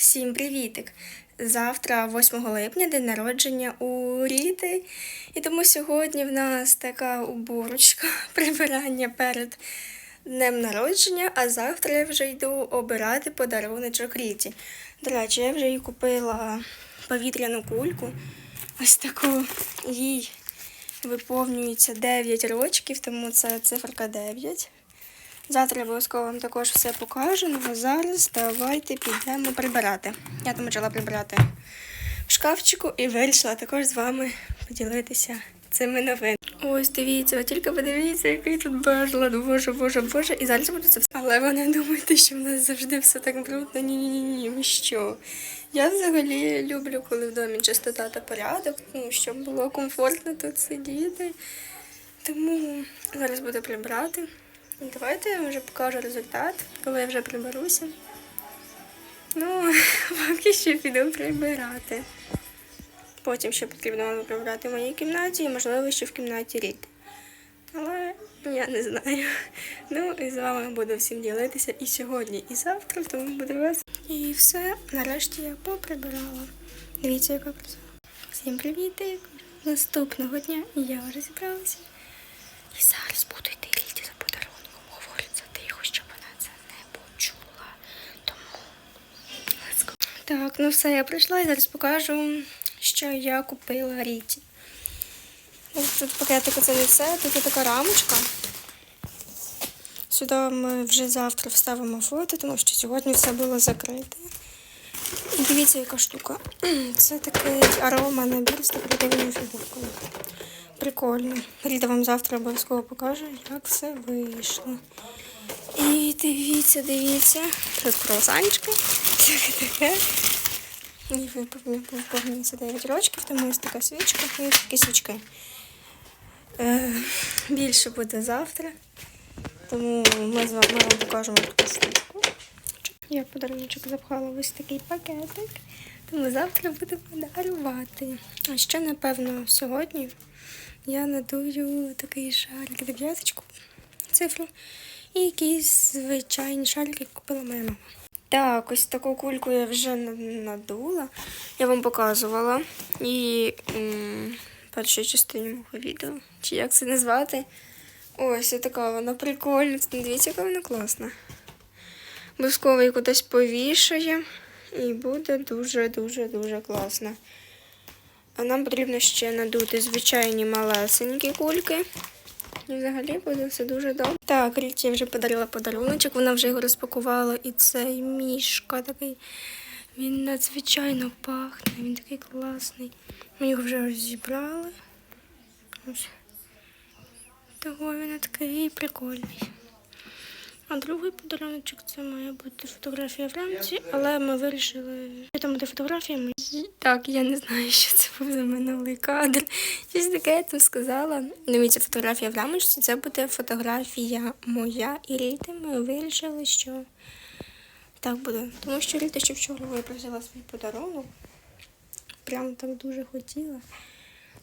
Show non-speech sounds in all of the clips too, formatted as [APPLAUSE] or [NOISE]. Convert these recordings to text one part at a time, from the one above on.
Всім привітик! Завтра, 8 липня, день народження у Ріти. І тому сьогодні в нас така уборочка, [LAUGHS] прибирання перед днем народження, а завтра я вже йду обирати подаруночок Ріті. До речі, я вже їй купила повітряну кульку. Ось таку їй виповнюється 9 рочків, тому це циферка 9. Завтра я обов'язково вам також все покажу. Ну а зараз давайте підемо прибирати. Я там почала прибирати в шкафчику і вирішила також з вами поділитися цими новинами. Ось дивіться, тільки подивіться, який тут безлад, боже, боже, боже. І зараз буде це все. Але ви не думайте, що в нас завжди все так брудно. Ні-ні-ні, ні, що. Я взагалі люблю, коли в домі чистота та порядок, ну, щоб було комфортно тут сидіти. Тому зараз буду прибрати. Давайте я вже покажу результат, коли я вже приберуся. Ну, [LAUGHS] поки що піду прибирати. Потім ще потрібно вам прибирати в моїй кімнаті і, можливо, ще в кімнаті Ріти. Але я не знаю. Ну, і з вами буду всім ділитися і сьогодні, і завтра, тому буде вас. І все, нарешті я поприбирала. Дивіться, яка краса. Всім привітик! Наступного дня я вже зібралася. І зараз буду йти Ріті за подарунком. Говорю це тихо, щоб вона це не почула. Тому let's go. Так, ну все, я прийшла і зараз покажу, що я купила Ріті. Ось тут пакетик це не все, тут є така рамочка. Сюди ми вже завтра вставимо фото, тому що сьогодні все було закрите. І дивіться, яка штука. [CLEARS THROAT] Це такий арома набір з декоративною фігуркою. Прикольно. Ріда вам завтра обов'язково покаже, як все вийшло. І дивіться, дивіться. Тут круасанчики. [LAUGHS] Всяке таке. Виповнюється 9 років, тому ось така свічка і ось такі свічки. Е, більше буде завтра. Тому ми з вами вам покажемо таку штучку. Я подарунок запхала ось такий пакетик. Тому завтра буду подарувати. А ще, напевно, сьогодні я надую такий шарик дев'яточку, цифру, і якісь звичайні шарики купила моя мама. Так, ось таку кульку я вже надула. Я вам показувала. І першій частині мого відео. Чи як це назвати? Ось така вона прикольна. Дивіться, яка вона класна. Обов'язково її кудись повішає. І буде дуже-дуже-дуже класно. А нам потрібно ще надути звичайні малесенькі кульки. І взагалі буде все дуже добре. Так, Ріті вже подарила подаруночок, вона вже його розпакувала. І цей мішка такий. Він надзвичайно пахне, він такий класний. Ми його вже розібрали. Ось. Того він такий прикольний. А другий подаруночок це має бути фотографія в рамці, але ми вирішили, що там буде фотографія. Так, я не знаю, що це був за минулий кадр. Щось таке я там сказала. Дивіться, фотографія в рамочці, це буде фотографія моя і Ріти. Ми вирішили, що так буде. Тому що Ріта ще вчора випросила свій подарунок. Прям так дуже хотіла.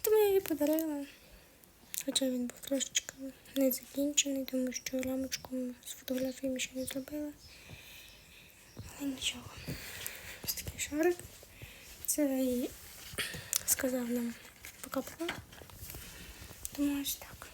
Тому я їй подарила. Хоча він був трошечки не закінчений, тому що рамочку з фотографіями ще не зробила. Але нічого. Ось такий шарик. Це і сказав нам пока-пока. Тому ось так.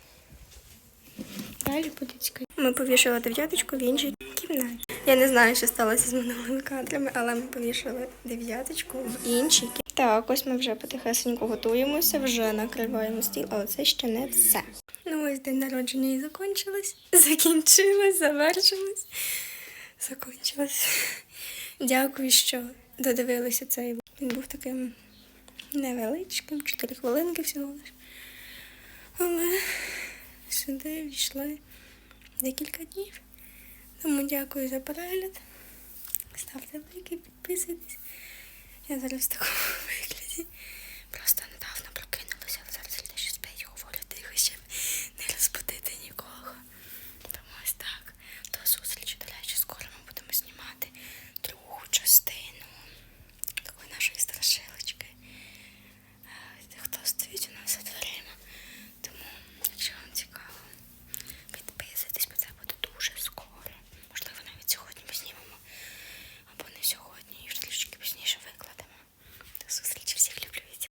Далі буде цікаво. Ми повішали дев'яточку в іншій кімнаті. Я не знаю, що сталося з минулими кадрами, але ми повішали дев'яточку в іншій кімнаті. Так, ось ми вже потихесенько готуємося, вже накриваємо стіл, але це ще не все. Ну ось день народження і закінчилось. Закінчилось, завершилось. Закінчилось. Дякую, що додивилися цей. Він був таким невеличким, 4 хвилинки всього лиш. Але сюди війшли декілька днів. Тому дякую за перегляд. Ставте лайки, підписуйтесь. Я зараз в такому [LAUGHS] вигляді. Просто